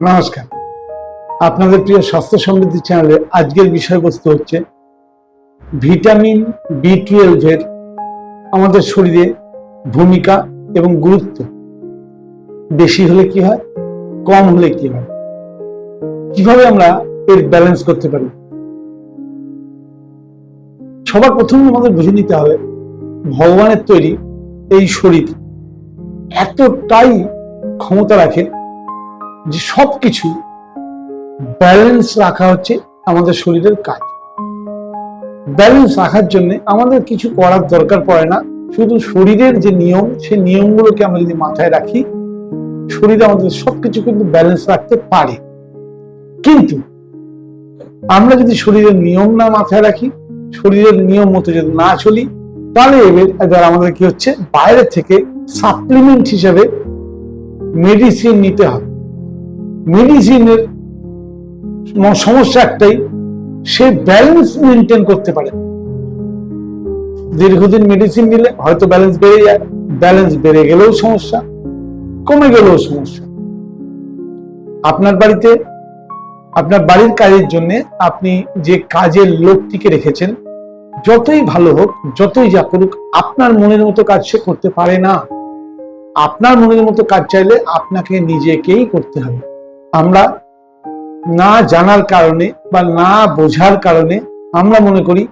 নমস্কার। আপনাদের প্রিয় স্বাস্থ্য সমৃদ্ধি চ্যানেলে আজকের বিষয়বস্তু হচ্ছে ভিটামিন বি টুয়েলভের আমাদের শরীরে ভূমিকা এবং গুরুত্ব। বেশি হলে কি হয়? কম হলে কি হয়? কীভাবে আমরা এর ব্যালেন্স করতে পারি? সবার প্রথমে আমাদের বুঝে নিতে হবে, ভগবানের তৈরি এই শরীর এতটাই ক্ষমতা রাখে যে সবকিছু ব্যালেন্স রাখা হচ্ছে আমাদের শরীরের কাজ। ব্যালেন্স রাখার জন্য আমাদের কিছু করার দরকার পড়ে না। শুধু শরীরের যে নিয়ম, সেই নিয়মগুলোকে আমরা যদি মাথায় রাখি, শরীর আমাদের সবকিছু কিন্তু ব্যালেন্স রাখতে পারে। কিন্তু আমরা যদি শরীরের নিয়ম না মাথায় রাখি, শরীরের নিয়ম মতো যদি না চলি, তাহলে এবার আমাদের কি হচ্ছে? বাইরে থেকে সাপ্লিমেন্ট হিসেবে মেডিসিন নিতে হবে। মেডিসিনের সমস্যা একটাই, সে ব্যালেন্স মেনটেন করতে পারে। দীর্ঘদিন মেডিসিন নিলে হয়তো ব্যালেন্স বেড়ে যায় ব্যালেন্স বেড়ে গেলেও সমস্যা, কমে গেলেও সমস্যা। আপনার বাড়িতে, আপনার বাড়ির কাজের জন্য আপনি যে কাজের লোকটিকে রেখেছেন, যতই ভালো হোক, যতই যা করুক, আপনার মনের মতো কাজ সে করতে পারে না। আপনার মনের মতো কাজ চাইলে আপনাকে নিজেকেই করতে হবে। আমরা না জানার কারণে বা না বোঝার কারণে আমরা মনে করি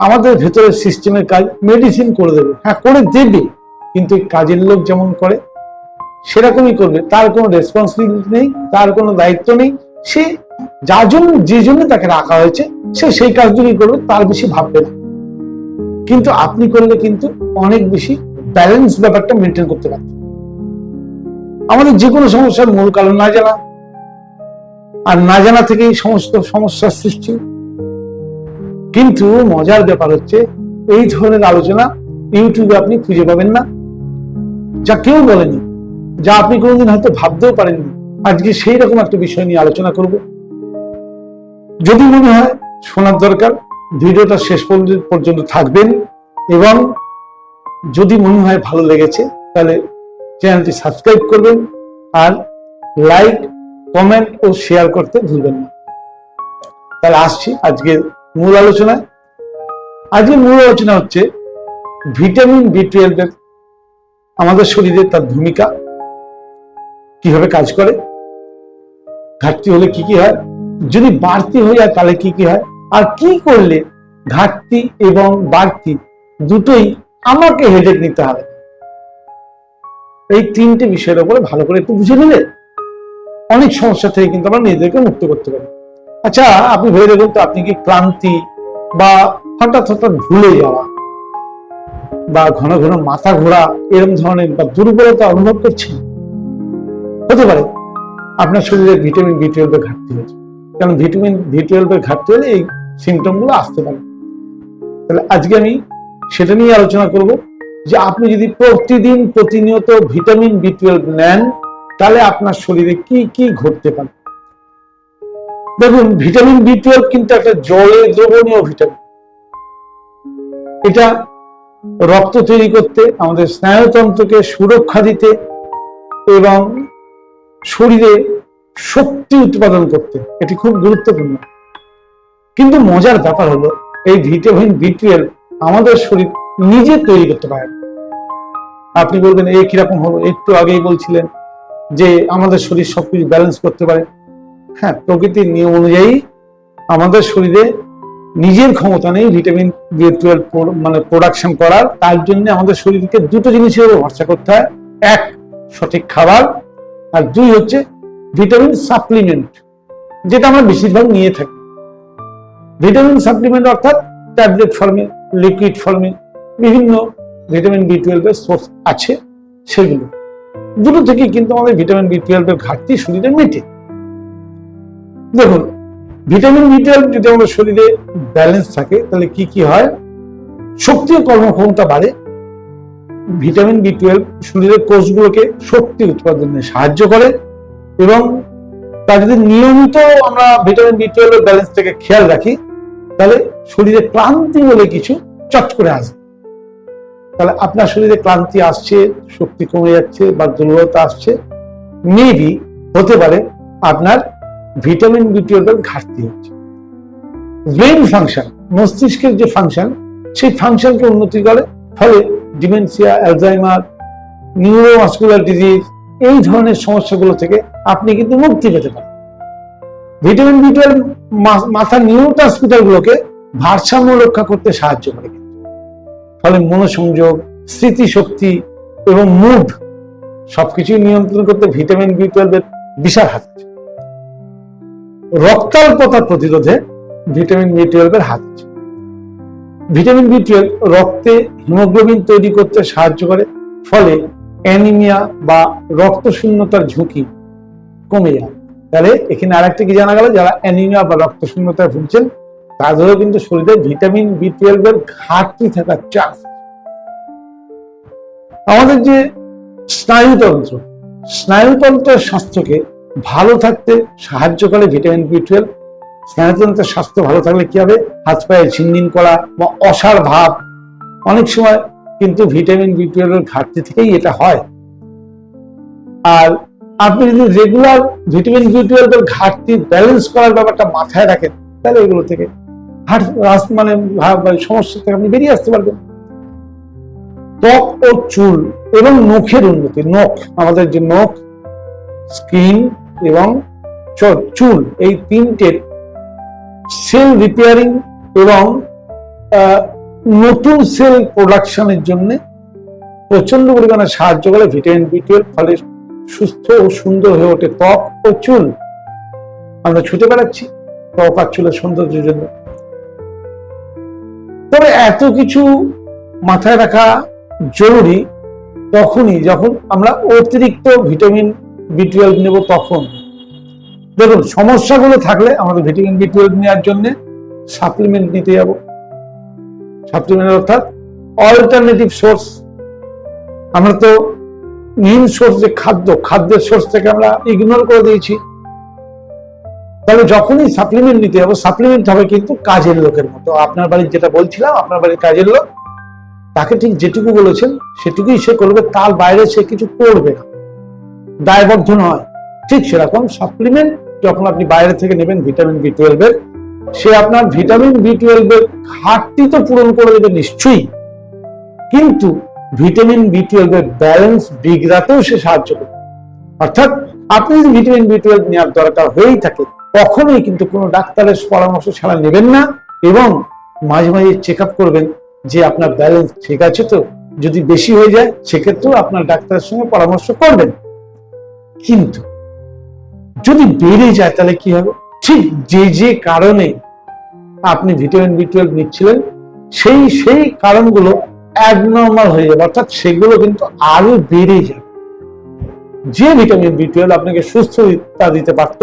আমাদের ভেতরের সিস্টেমের কাজ মেডিসিন করে দেবে। হ্যাঁ করে দেবে, কিন্তু কাজের লোক যেমন করে, সেরকমই করবে। তার কোনো রেসপন্সিবিলিটি নেই, তার কোনো দায়িত্ব নেই। সে যার জন্য, যে জন্য তাকে রাখা হয়েছে, সে সেই কাজগুলি করবে, তার বেশি ভাববে না। কিন্তু আপনি করলে কিন্তু অনেক বেশি ব্যালেন্স ব্যাপারটা মেনটেন করতে পারতেন আমাদের যে কোনো সমস্যার মূল কারণ না জানা আর না জানা থেকেই সমস্ত সমস্যার সৃষ্টি। কিন্তু মজার ব্যাপার হচ্ছে, এই ধরনের আলোচনা ইউটিউবে আপনি খুঁজে পাবেন না। যা কেউ বলেনি, যা আপনি কোনোদিন হয়তো ভাবতেও পারেননি। আজকে সেই রকম একটা বিষয় নিয়ে আলোচনা করব। যদি মনে হয় শোনার দরকার, ভিডিওটা শেষ পর্যন্ত থাকবেন এবং যদি মনে হয় ভালো লেগেছে, তাহলে চ্যানেলটি সাবস্ক্রাইব করবেন আর লাইক কমেন্ট ও শেয়ার করতে ভুলবেন না। তাহলে আসছি আজকের মূল আলোচনায়। আজকের মূল আলোচনা হচ্ছে ভিটামিন বি টুয়েলভের আমাদের শরীরে তার ভূমিকা কীভাবে কাজ করে, ঘাটতি হলে কি কি হয়, যদি বাড়তি হয়ে যায় তাহলে কি কি হয়, আর কি করলে ঘাটতি এবং বাড়তি দুটোই আমাকে হেডেক নিতে হবে। এই তিনটে বিষয়ের উপরে ভালো করে একটু বুঝে নিলে অনেক সমস্যা থেকে কিন্তু আমরা নিজেদেরকে মুক্ত করতে পারি। আচ্ছা আপনি ভেবে দেখুন তো, আপনি কি ক্লান্তি বা হঠাৎ হঠাৎ ভুলে যাওয়া বা ঘন ঘন মাথা ঘোরা এরকম ধরনের বা দুর্বলতা অনুভব করছেন? হতে পারে। আপনার শরীরে ভিটামিন বি টুয়েলভের ঘাটতি হয়েছে কারণ ভিটামিন বি টুয়েলভের ঘাটতি হলে এই সিমটমগুলো আসতে পারে। তাহলে আজকে আমি সেটা নিয়ে আলোচনা করব যে আপনি যদি প্রতিদিন প্রতিনিয়ত ভিটামিন বি টুয়েলভ নেন তাহলে আপনার শরীরে কি কি ঘটতে পারে? দেখুন, ভিটামিন বি টুয়েলভ কিন্তু একটা জলে দ্রবণীয় ভিটামিন। এটা রক্ত তৈরি করতে, আমাদের স্নায়ুতন্ত্রকে সুরক্ষা দিতে এবং শরীরে শক্তি উৎপাদন করতে। এটি খুব গুরুত্বপূর্ণ। কিন্তু মজার ব্যাপার হলো, এই ভিটামিন বি টুয়েলভ আমাদের শরীর নিজে তৈরি করতে পারে আপনি বলবেন এই কীরকম হলো? একটু আগেই বলছিলেন যে আমাদের শরীর সবকিছু ব্যালেন্স করতে পারে। হ্যাঁ প্রকৃতির নিয়ম অনুযায়ী আমাদের শরীরে নিজের ক্ষমতা নেই ভিটামিন বি টুয়েলভ মানে প্রোডাকশন করার। তার জন্য আমাদের শরীরকে দুটো জিনিসের উপর ভরসা করতে হয়। এক, সঠিক খাবার, আর দুই হচ্ছে ভিটামিন সাপ্লিমেন্ট যেটা আমরা বেশিরভাগ নিয়ে থাকি। ভিটামিন সাপ্লিমেন্ট অর্থাৎ ট্যাবলেট ফর্মে লিকুইড ফর্মে বিভিন্ন ভিটামিন বি টুয়েলভের সোর্স আছে সেগুলো। দুটো থেকেই কিন্তু আমাদের ভিটামিন বি টুয়েলভের ঘাটতি শরীরে মেটে। দেখুন ভিটামিন বি টুয়েলভ যদি আমাদের শরীরে ব্যালেন্স থাকে, তাহলে কি কি হয়? শক্তি ও কর্মক্ষমতা বাড়ে। ভিটামিন বি টুয়েলভ শরীরের কোষগুলোকে শক্তি উৎপাদনে সাহায্য করে এবং তা যদি নিয়মিত আমরা ভিটামিন বি টুয়েলভ ব্যালেন্স থেকে খেয়াল রাখি, তাহলে শরীরে ক্লান্তি বলে কিছু চট করে আসবে। তাহলে আপনার শরীরে ক্লান্তি আসছে, শক্তি কমে যাচ্ছে বা দুর্বলতা আসছে মেবি হতে পারে আপনার ভিটামিন বি টুয়েলভের ঘাটতি হচ্ছে ব্রেন ফাংশন মস্তিষ্কের যে ফাংশন সেই ফাংশনকে উন্নতি করে, ফলে ডিমেনসিয়া অ্যালজাইমার নিউরোমাস্কুলার ডিজিজ এই ধরনের সমস্যাগুলো থেকে আপনি কিন্তু মুক্তি পেতে পারেন ভিটামিন বি টুয়েলভ মাথার নিউরো গুলোকে ভারসাম্য রক্ষা করতে সাহায্য করে। ফলে মনোসংযোগ, স্মৃতিশক্তি এবং মুড সবকিছুই নিয়ন্ত্রণ করতে ভিটামিন বি টুয়েলভের বিশাল হাত আছে। রক্তাল্পতা প্রতিরোধে ভিটামিন বি টুয়েলভের হাত আছে। ভিটামিন বি টুয়েলভ রক্তে হিমোগ্লোবিন তৈরি করতে সাহায্য করে, ফলে অ্যানিমিয়া বা রক্ত শূন্যতার ঝুঁকি কমে যায়। তাহলে এখানে আরেকটা কি জানা গেল? যারা অ্যানিমিয়া বা রক্ত শূন্যতায় ভুগছেন তাদেরও কিন্তু শরীরে ভিটামিন বি টুয়েলভ এর ঘাটতি থাকার চান্স আমাদের যে স্নায়ুতন্ত্র স্নায়ুতন্ত্রের স্বাস্থ্যকে ভালো থাকতে সাহায্য করে ভিটামিন বি টুয়েলভ স্নায়ুতন্ত্রের স্বাস্থ্য ভালো থাকলে কি হবে? হাত পায়ে ঝিনঝিন করা বা অসার ভাব। অনেক সময় কিন্তু ভিটামিন বি টুয়েলভ এর ঘাটতি থেকেই এটা হয়। আর আপনি যদি রেগুলার ভিটামিন বি টুয়েলভের ঘাটতি ব্যালেন্স করার ব্যাপারটা মাথায় রাখেন, তাহলে এগুলো থেকে মানে মানে সমস্যা থেকে আপনি বেরিয়ে আসতে পারবেন। ত্বক ও চুল এবং নখের উন্নতি, নখ, আমাদের যে নখ, স্কিন এবং চুল, এই তিনটে সেল রিপেয়ারিং এবং নতুন সেল প্রোডাকশনের জন্য প্রচণ্ড পরিমাণে সাহায্য করে। ভিটামিন বি টুয়েলভ ফলে সুস্থ ও সুন্দর হয়ে ওঠে ত্বক ও চুল। আমরা ছুটে বেড়াচ্ছি। ত্বক আর চুলের সৌন্দর্যের জন্য। তবে এত কিছু মাথায় রাখা জরুরি তখনই যখন আমরা অতিরিক্ত ভিটামিন বি টুয়েলভ নেব তখন। দেখুন, সমস্যাগুলো থাকলে আমাদের ভিটামিন বি টুয়েলভ নেওয়ার জন্য সাপ্লিমেন্ট নিতে যাব। সাপ্লিমেন্ট অর্থাৎ অল্টারনেটিভ সোর্স আমরা তো মেইন সোর্স যে খাদ্য, খাদ্যের সোর্স থেকে আমরা ইগনোর করে দিয়েছি। তাহলে যখনই সাপ্লিমেন্ট নিতে যাব সাপ্লিমেন্ট হবে কিন্তু কাজের লোকের মতো। আপনার বাড়ির যেটা বলছিলাম, আপনার বাড়ির কাজের লোক, তাকে ঠিক যেটুকু বলেছেন, সেটুকুই সে করবে, তার বাইরে সে কিছু করবে না। দায়বদ্ধ নয়। ঠিক সেরকম সাপ্লিমেন্ট যখন আপনি বাইরে থেকে নেবেন ভিটামিন বি টুয়েলভের সে আপনার ভিটামিন বি টুয়েলভের ঘাটতি তো পূরণ করে দেবে নিশ্চয়ই। কিন্তু ভিটামিন বি টুয়েলভের ব্যালেন্স বিগড়াতেও সে সাহায্য করবে। অর্থাৎ আপনি যদি ভিটামিন বি টুয়েলভ নেওয়ার দরকার হয়েই থাকে কখনোই কিন্তু কোনো ডাক্তারের পরামর্শ ছাড়া নেবেন না এবং মাঝে মাঝে চেক করবেন যে আপনার ব্যালেন্স ঠিক আছে তো? যদি বেশি হয়ে যায়, সেক্ষেত্রেও আপনার ডাক্তারের সঙ্গে পরামর্শ করবেন। কিন্তু যদি বেড়ে যায়, তাহলে কি হবে? ঠিক যে যে কারণে আপনি ভিটামিন বি টুয়েলভ নিচ্ছিলেন, সেই সেই কারণগুলো অ্যাবনর্মাল হয়ে যাবে। অর্থাৎ সেগুলো কিন্তু আরও বেড়ে যাবে। যে ভিটামিন বি টুয়েলভ আপনাকে সুস্থতা দিতে পারত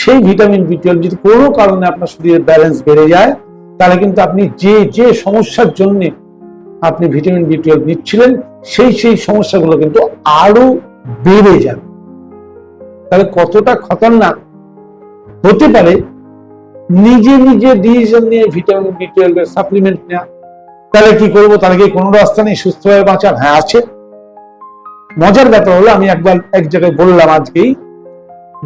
সেই ভিটামিন বি টুয়েলভ যদি কোনো কারণে আপনার শরীরের ব্যালেন্স বেড়ে যায়, তাহলে কিন্তু আপনি যে যে সমস্যার জন্য আপনি ভিটামিন বি টুয়েলভ নিচ্ছিলেন, সেই সেই সমস্যাগুলো কিন্তু আরও বেড়ে যাবে। তাহলে কতটা খতরনাক হতে পারে, নিজে নিজে ডিসিশন নিয়ে ভিটামিন বি টুয়েলভ এর সাপ্লিমেন্ট নেওয়া, তাহলে কি করব? তাহলে কি কোনো রাস্তা নেই? সুস্থ হয়ে বাঁচার? হ্যাঁ আছে। মজার ব্যাপার হলো, আমি একবার এক জায়গায় বললাম আজকেই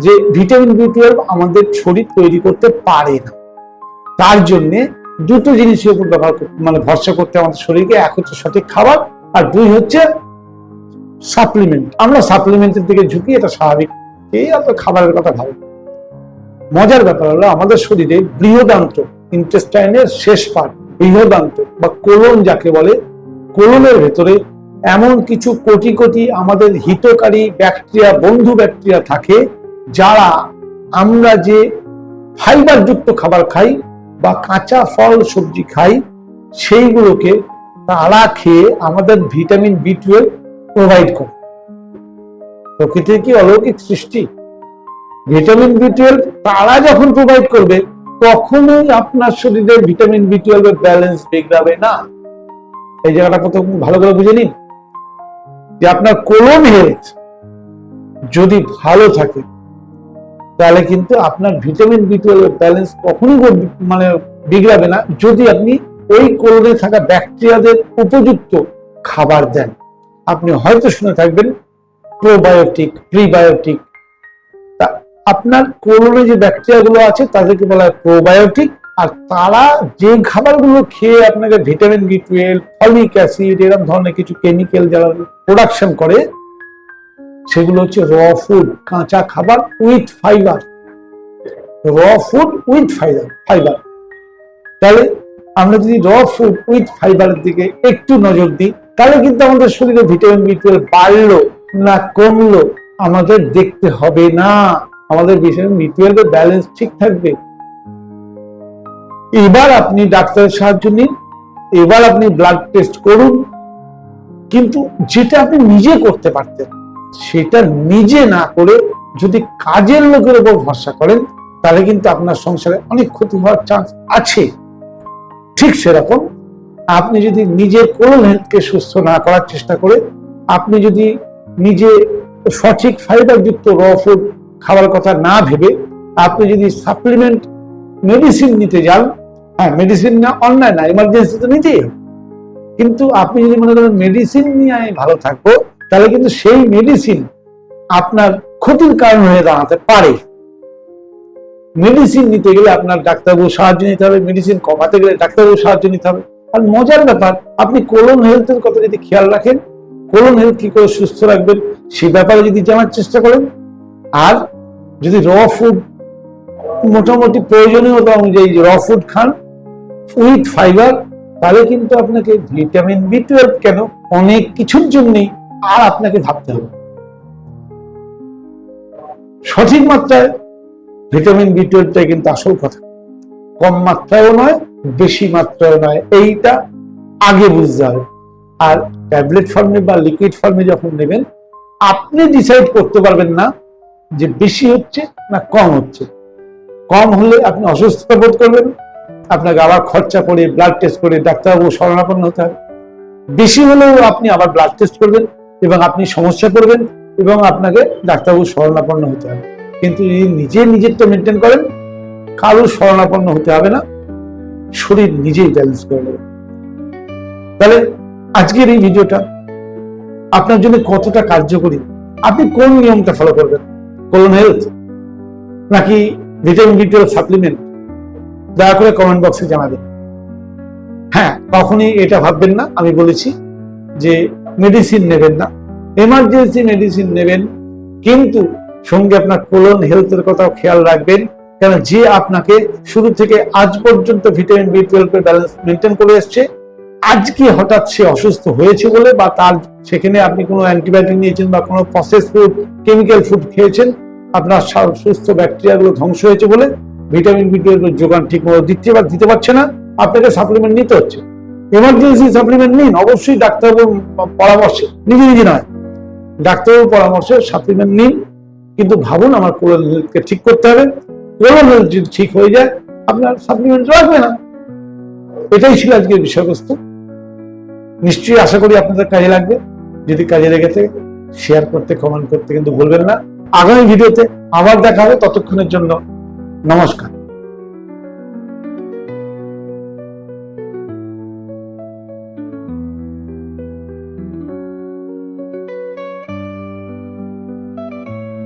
যে ভিটামিন বি টুয়েলভ আমাদের শরীর তৈরি করতে পারে না। তার জন্য দুটো জিনিসের উপর ব্যবহার মানে ভরসা করতে আমাদের শরীরকে, এক হচ্ছে সঠিক খাবার আর দুই হচ্ছে সাপ্লিমেন্ট আমরা সাপ্লিমেন্টের দিকে ঝুঁকি, এটা স্বাভাবিক। এই এত খাবারের কথা ভাবি মজার ব্যাপার হলো আমাদের শরীরে বৃহদান্ত ইন্টেস্টাইনের শেষ পার্ট বৃহদান্ত বা কোলন যাকে বলে কোলনের ভেতরে এমন কিছু কোটি কোটি আমাদের হিতকারী ব্যাকটেরিয়া বন্ধু ব্যাকটেরিয়া থাকে যারা আমরা যে ফাইবার যুক্ত খাবার খাই বা কাঁচা ফল, সবজি খাই, সেইগুলোকে তারা খেয়ে আমাদের ভিটামিন বি টুয়েলভ প্রোভাইড করে। প্রকৃতির কি অলৌকিক সৃষ্টি? ভিটামিন বি টুয়েলভ তারা যখন প্রোভাইড করবে, কখনোই আপনার শরীরে ভিটামিন বি টুয়েলভ এর ব্যালেন্স বিগড়াবে না। এই জায়গাটা প্রথম ভালো করে বুঝে নিন? যে আপনার কোলন হেলথ যদি ভালো থাকে তাহলে কিন্তু আপনার ভিটামিন বি টুয়েলভ ব্যালেন্স কখনোই মানে বিগড়াবে না। যদি আপনি ওই কোলনে থাকা ব্যাকটেরিয়াদের উপযুক্ত খাবার দেন, আপনি হয়তো শুনে থাকবেন প্রোবায়োটিক প্রিবায়োটিক তা আপনার কোলনে যে ব্যাকটেরিয়াগুলো আছে, তাদেরকে বলা হয় প্রোবায়োটিক আর তারা যে খাবারগুলো খেয়ে আপনাকে vitamin B twelve folic acid এরকম ধরনের কিছু কেমিক্যাল যারা প্রোডাকশন করে সেগুলো হচ্ছে র ফুড কাঁচা খাবার with fibre raw food with fibre fibre তাহলে আমরা যদি র ফুড উইথ ফাইবারের দিকে একটু নজর দিই, তাহলে কিন্তু আমাদের শরীরে ভিটামিন বি টুয়েলভ বাড়লো না কমলো, আমাদের দেখতে হবে না। আমাদের ভিটামিন বি টুয়েলভের ব্যালেন্স ঠিক থাকবে। এবার আপনি ডাক্তারের সাহায্য নিন, এবার আপনি ব্লাড টেস্ট করুন। কিন্তু যেটা আপনি নিজে করতে পারতেন সেটা নিজে না করে যদি কাজের লোকের উপর ভরসা করেন, তাহলে কিন্তু আপনার সংসারে অনেক ক্ষতি হওয়ার চান্স আছে। ঠিক সেরকম, আপনি যদি নিজের কোলন হেলথকে সুস্থ না করার চেষ্টা করে, আপনি যদি নিজে সঠিক ফাইবার যুক্ত র ফুড খাবার কথা না ভেবে, আপনি যদি সাপ্লিমেন্ট মেডিসিন নিতে যান হ্যাঁ মেডিসিন না, অন্যায় না এমার্জেন্সি তো নিতেই কিন্তু আপনি যদি মনে করেন মেডিসিন নিয়ে আমি ভালো থাকব তাহলে কিন্তু সেই মেডিসিন আপনার ক্ষতির কারণ হয়ে দাঁড়াতে পারে। মেডিসিন নিতে গেলে আপনার ডাক্তারবাবু সাহায্য নিতে হবে মেডিসিন কমাতে গেলে ডাক্তারবাবু সাহায্য নিতে হবে। আর মজার ব্যাপার, আপনি কোলন হেলথের কথা যদি খেয়াল রাখেন কোলন হেলথ কি করে সুস্থ রাখবেন সে ব্যাপারে যদি জানার চেষ্টা করেন, আর যদি র ফুড মোটামুটি প্রয়োজনীয়তা অনুযায়ী র ফুড খান উইথ ফাইবার তাহলে কিন্তু আপনাকে ভিটামিন বি টুয়েলভ কেন? অনেক কিছুর জন্যই আর আপনাকে ভাবতে হবে। সঠিক মাত্রায় ভিটামিন বি টুয়েলভটাই কিন্তু আসল কথা। কম মাত্রায়ও নয়, বেশি মাত্রায়ও নয়, এইটা আগে বুঝতে হবে। আর ট্যাবলেট ফর্মে বা লিকুইড ফর্মে যখন নেবেন, আপনি ডিসাইড করতে পারবেন না যে বেশি হচ্ছে না কম হচ্ছে। কম হলে আপনি অসুস্থতা বোধ করবেন, আপনাকে আবার খরচা করে ব্লাড টেস্ট করে ডাক্তারবাবু শরণাপন্ন হতে হবে। বেশি হলেও আপনি আবার ব্লাড টেস্ট করবেন এবং আপনি সমস্যা করবেন এবং আপনাকে ডাক্তারবাবু শরণাপন্ন হতে হবে। কিন্তু যদি নিজে নিজেরটা মেনটেন করেন, কারও শরণাপন্ন হতে হবে না। শরীর নিজেই ব্যালেন্স করে নেবে। তাহলে আজকের এই ভিডিওটা আপনার জন্য কতটা কার্যকরী? আপনি কোন নিয়মটা ফলো করবেন? কোলন হেলথ নাকি ভিটামিন বি সাপ্লিমেন্ট দয়া করে কমেন্ট বক্সে জানাবেন। হ্যাঁ কখনই এটা ভাববেন না। আমি বলেছি যে মেডিসিন নেবেন না। এমার্জেন্সি মেডিসিন নেবেন। কিন্তু সঙ্গে আপনার কোলন হেলথের কথাও খেয়াল রাখবেন। কেন যে আপনাকে শুরু থেকে আজ পর্যন্ত ভিটামিন বি টুয়েলভ এর ব্যালেন্স মেনটেন করে এসছে, আজকে হঠাৎ সে অসুস্থ হয়েছে বলে বা তার সেখানে আপনি কোনো অ্যান্টিবায়োটিক নিয়েছেন বা কোনো প্রসেস ফুড কেমিক্যাল ফুড খেয়েছেন, আপনার সুস্থ ব্যাকটেরিয়াগুলো ধ্বংস হয়েছে বলে ভিটামিন বি টুয়েলভ এর যোগান ঠিক মতো দিতে পার- দিতে পারছে না। আপনাকে সাপ্লিমেন্ট নিতে হচ্ছে। এমার্জেন্সি সাপ্লিমেন্ট নিন, অবশ্যই ডাক্তারবাবুর পরামর্শে। নিজে নিজে নয়, ডাক্তারবাবুর পরামর্শে সাপ্লিমেন্ট নিন, কিন্তু ভাবুন আমার কোলন হেলথকে ঠিক করতে হবে। কোলন হেলথ যদি ঠিক হয়ে যায়, আপনার সাপ্লিমেন্ট লাগবে না। এটাই ছিল আজকের বিষয়বস্তু। নিশ্চয়ই আশা করি আপনাদের কাজে লাগবে। যদি কাজে লেগে থাকে শেয়ার করতে কমেন্ট করতে কিন্তু ভুলবেন না। আগামী ভিডিওতে আবার দেখা হবে। ততক্ষণের জন্য নমস্কার।